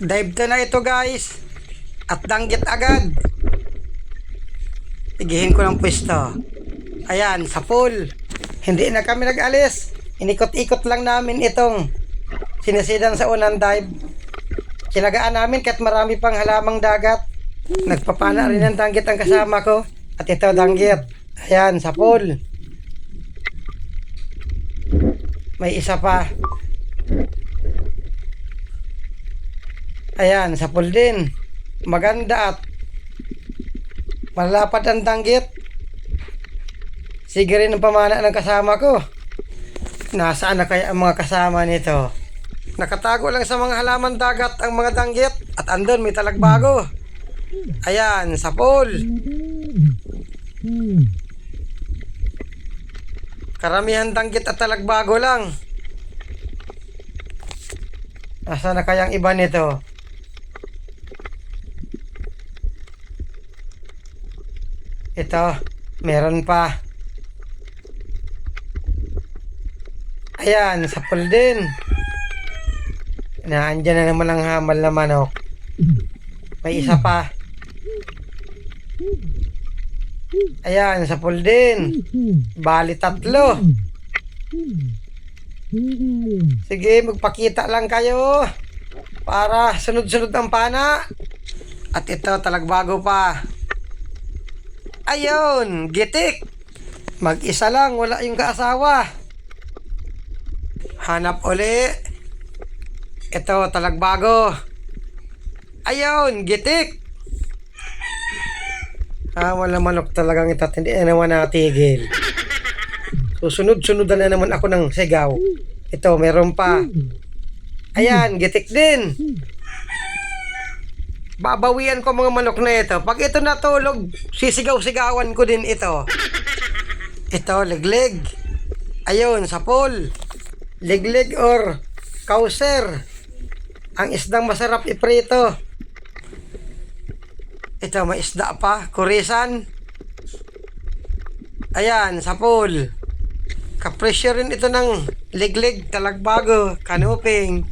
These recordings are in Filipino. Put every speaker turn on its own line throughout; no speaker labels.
Dive na ito guys. At danggit agad. Igihin ko ng pwesto. Ayan, sa pool. Hindi na kami nag-alis. Inikot-ikot lang namin itong sinisidan sa unang dive. Kinagaan namin kahit marami pang halamang dagat. Nagpapana rin ng danggit ang kasama ko. At ito danggit. Ayan, sa pool. May isa pa. Ayan, sa pool din. Maganda at malapad ang danggit. Sige rin ang pamana ng kasama ko. Nasaan na kaya ang mga kasama nito? Nakatago lang sa mga halaman dagat ang mga danggit at andon may talagbago. Ayan, sa pool. Karamihan danggit at talagbago lang. Nasaan na kaya ang iba nito? Ito, meron pa. Ayan, sa pool din. Naandyan na naman ang hamal na manok. May isa pa. Ayan, sa pool din. Bali tatlo. Sige, magpakita lang kayo. Para sunod-sunod ang pana. At ito, talagbago pa. Ayun, gitik. Mag-isa lang, wala yung kaasawa. Hanap uli. Ito, talagbago. Ayun, gitik. Ah, wala manok talagang ito. Hindi na naman natigil. Susunod-sunod na naman ako ng sigaw. Ito, meron pa. Ayan, gitik din. Babawian ko mga manok na ito. Pag ito natulog, sisigaw-sigawan ko din ito. Ito, legleg. Ayun, sa pool. Legleg or kauser. Ang isdang masarap iprito. Ito, may isda pa. Kurisan. Ayan, sa pool. Kapresyo rin ito ng legleg, talagbago, kanuping.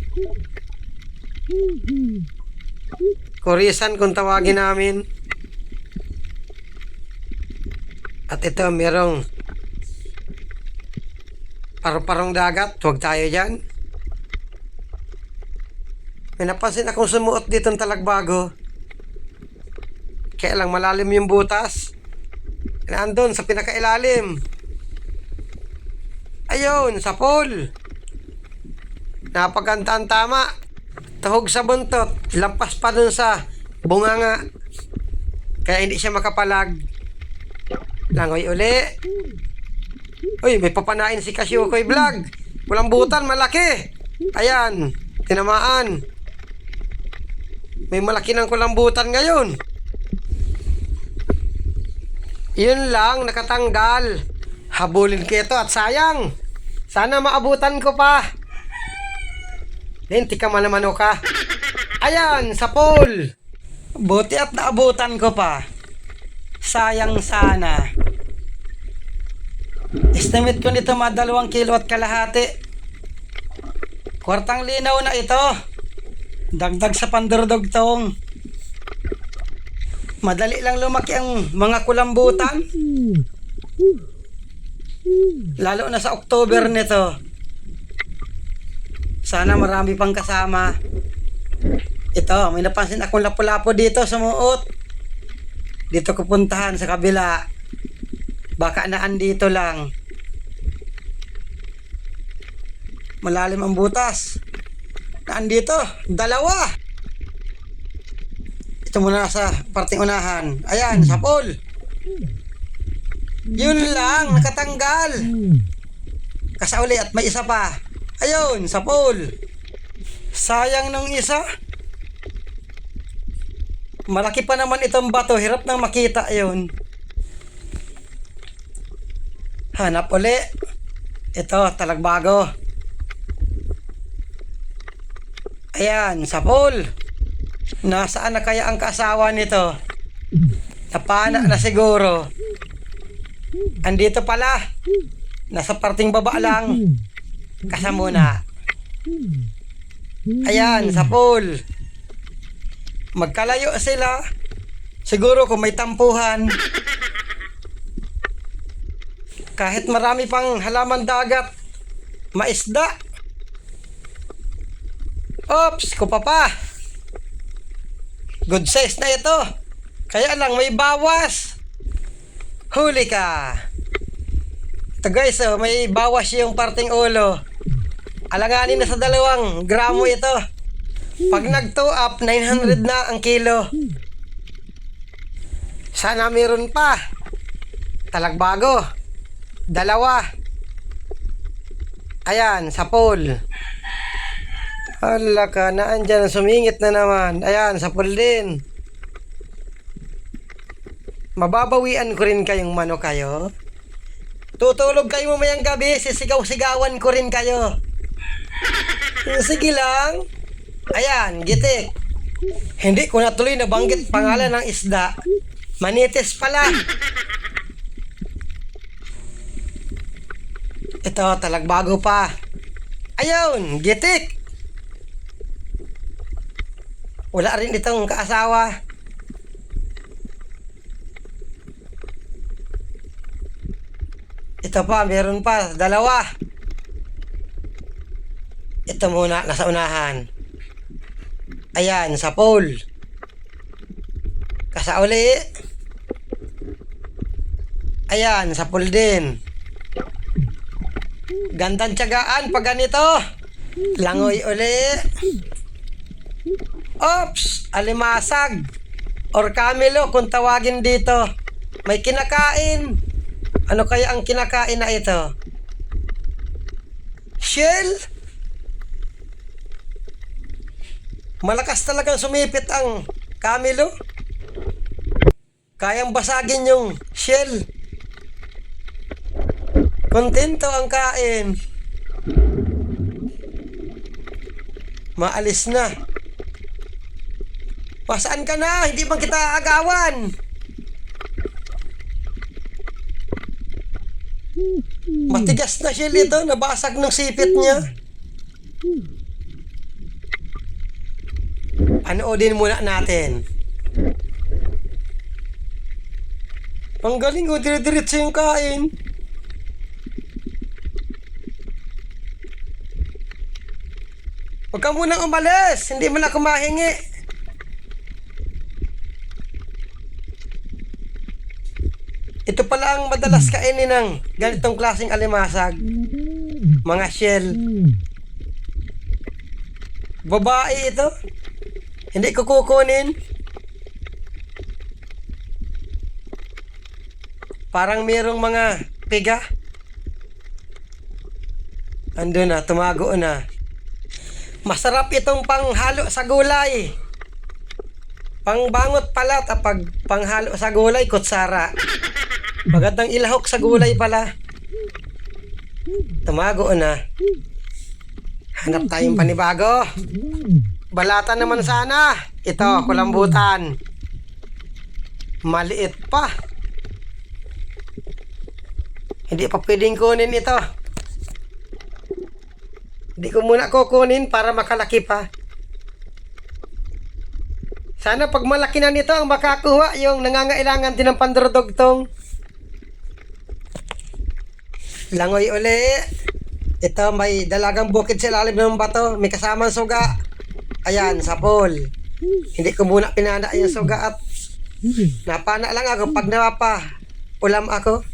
Kurisan kung tawagin namin. At ito, merong paru-parong dagat. Huwag tayo dyan. May napansin akong sumuot dito ng talagbago. Kaya lang malalim yung butas. Nandun sa pinakailalim. Ayun, sa pool. Napaganda ang tama. Tahog sa buntot. Lampas pa dun sa bunganga. Kaya hindi siya makapalag. Langoy uli. Uy, may papanain si Kasyukoy Vlog. Walang butan, malaki. Ayan, tinamaan. May malaki ng kulambutan ngayon. Yun lang, nakatanggal. Habulin ko ito at sayang. Sana maabutan ko pa. Linti ka man naman ka. Ayan, sa pool. Buti at naabutan ko pa. Sayang sana. Estimate ko nito mga dalawang kilo at kalahati. Kwartang linaw na ito. Dagdag sa pandurdugtong. Madali lang lumaki ang mga kulambutan. Lalo na sa October nito. Sana marami pang kasama. Ito, may napansin akong lapu-lapo dito sa muot. Dito ko puntahan sa kabila. Baka naan dito lang. Malalim ang butas. Naan dito? Dalawa. Ito muna sa parting unahan. Ayan, sa pool. Yun lang, nakatanggal. Kasauli at may isa pa. Ayun, sa pool. Sayang nung isa. Malaki pa naman itong bato. Hirap nang makita yun. Hanap uli. Ito, talagbago. Ayan, sa pool. Nasaan na kaya ang kasawa nito? Napana na siguro. Andito pala. Nasa parting baba lang. Kasamuna. Ayan, sa pool. Magkalayo sila. Siguro kung may tampuhan. Kahit marami pang halaman dagat, maisda. Ops, kupapa. Good size na ito. Kaya lang may bawas. Huli ka. Ito guys, oh, may bawas yung parting ulo. Alanganin na sa dalawang gramo ito. Pag nag-2 up, 900 na ang kilo. Sana meron pa. Talagbago. Dalawa. Ayan, sa pool. Hala ka, naandyan, sumingit na naman. Ayan, sa pool din. Mababawian ko rin kayong mano kayo. Tutulog kayo mamayang gabi, sisigaw-sigawan ko rin kayo. Sige lang. Ayan, gitik. Hindi ko natuloy nabanggit pangalan ng isda. Manitis pala. Ito, talagbago pa. Ayun, gitik. Wala rin itong kaasawa. Ito pa, meron pa. Dalawa. Ito muna, nasa unahan. Ayan, sa pole. Kasauli. Ayan, sa pole din. Gandang tiyagaan pag ganito. Langoy uli. Ops! Alimasag. Or Camilo kung tawagin dito. May kinakain. Ano kaya ang kinakain na ito? Shell? Malakas talagang sumipit ang Camilo. Kayang basagin yung shell. Kontento ang kain. Maalis na. Pasaan ka na? Hindi man kita agawan. Matigas na shell ito. Nabasag ng sipit niya. Panoodin muna natin. Ang galing o, dire-diretso yung kain. Huwag ka munang umalis. Hindi mo na ako Ito pala ang madalas kainin ng ganitong klaseng alimasag. Mga shell. Babae ito. Hindi ko kukunin. Parang mayroong mga piga. Ando na, tumago na. Masarap itong panghalo sa gulay. Pangbangot pala tapag panghalo sa gulay, kutsara. Magandang ilahok sa gulay pala. Tumago na. Hanap tayong panibago. Balata naman sana. Ito, kulambutan. Maliit pa. Hindi pa pwedeng kunin ito. Hindi ko muna kukunin para makalaki pa. Sana pag malaki na nito ang makakuha yung nangangailangan din ng pandrodogtong. Langoy uli. Ito may dalagang bukid sa lalim ng bato. May kasamang suga. Ayan, sa pool. Hindi ko muna pinana yung suga at napana lang ako pag nawapa. Ulam ako.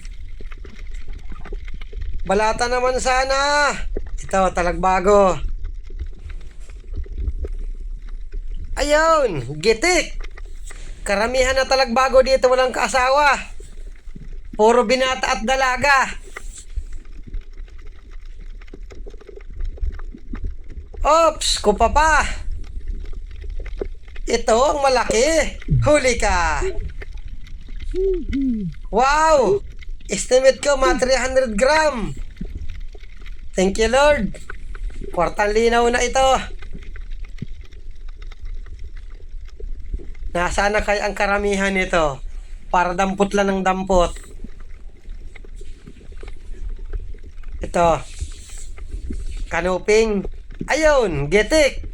Balata naman sana. Ito, talagbago. Ayun, gitik. Karamihan na talagbago dito walang kaasawa. Puro binata at dalaga. Ops, kupa pa. Ito ang malaki. Huli ka. Wow! Estimate ko mga 300 gram. Thank you Lord. Kwartang linaw na ito. Nasaan na kaya ang karamihan nito? Para dampot lang ng dampot. Ito. Kanuping. Ayun, getik.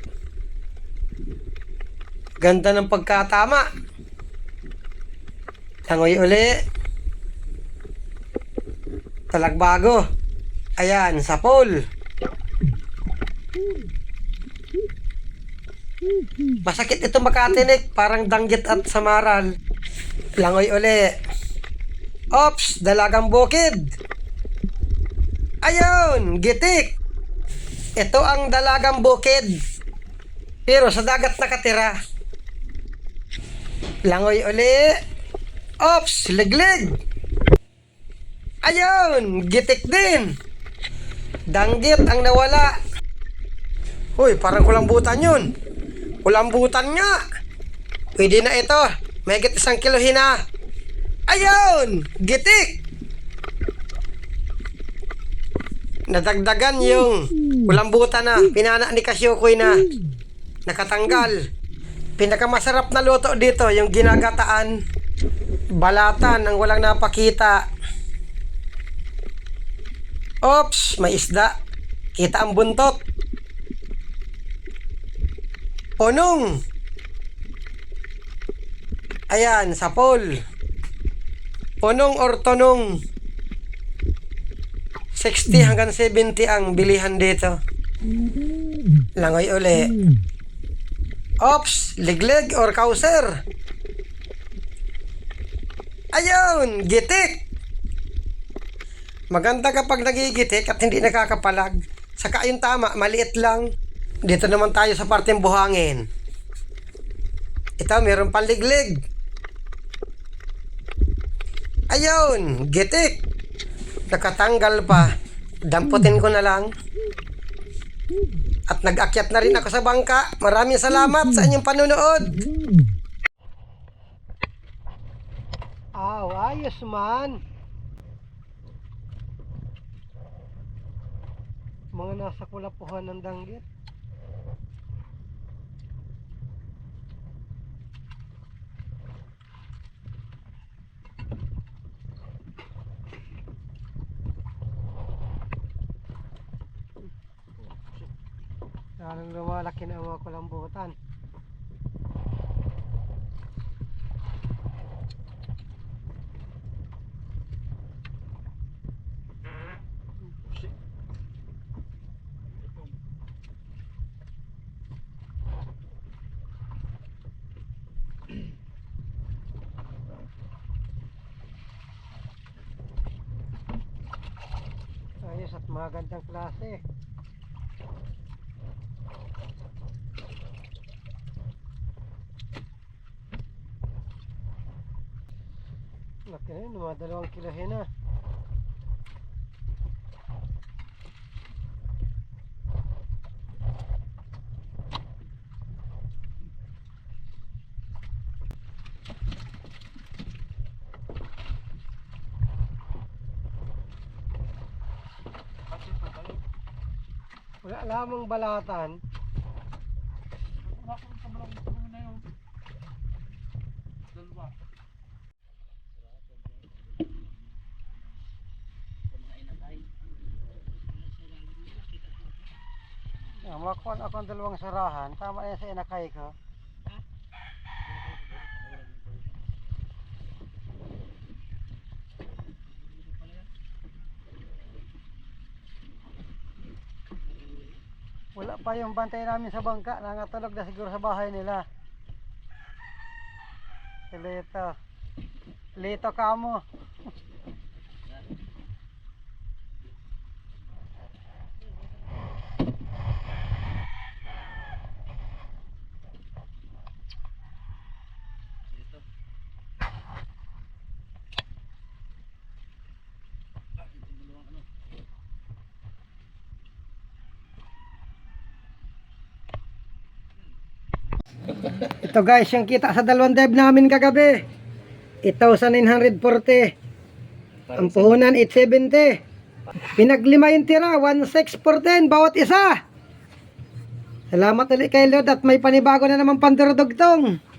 Ganda ng pagkatama. Langoy uli. Talagbago. Ayan, sa pole. Masakit ito makatinik, parang danggit at samaral. Langoy uli. Ops, dalagang bukid. Ayun, gitik. Ito ang dalagang bukid. Pero sa dagat nakatira. Langoy uli. Ops, liglig. Ayun, gitik din. Danggit ang nawala. Uy, parang kulambutan yun. Kulambutan nga. Pwede na ito. May isang kilohin na. Ayun, gitik. Nadagdagan yung kulambutan na. Pinana ni Kasyukoy na. Nakatanggal. Pinakamasarap na luto dito, yung ginagataan. Balatan ang walang napakita. Oops, may isda. Kita ang buntot. Punong. Ayan, sa pole. Punong or tonong. 60 hanggang 70 ang bilihan dito. Langoy uli. Ops, liglig or kauser. Ayun, gitik. Maganda kapag nagigitik at hindi nakakapalag. Saka yung tama, maliit lang. Dito naman tayo sa parteng buhangin. Ito, meron pang liglig. Ayun, gitik. Nakatanggal pa. Damputin ko na lang. At nag-akyat na rin ako sa bangka. Maraming salamat sa inyong panunood. Aw, ayos man. Mga nasa kulapuhan ng danggit. Lumalaki na ang mga kulambutan. Ayos at magandang klase. Laki na yun, mga dalawang kilohin na. Wala lamang balatan. Ah, makuha ako ang dalawang sarahan. Tama yan sa inakay ko. Wala pa yung bantay namin sa bangka. Nangatulog na siguro sa bahay nila. Lito. Lito kamo. Ito guys, yung kita sa dalawang dive namin kagabi. 8,940. Ang puhunan 870. Pinaglima yung tira, 1,6 for 10 bawat isa. Salamat ulit kay Lord at may panibago na naman pandurudugtong.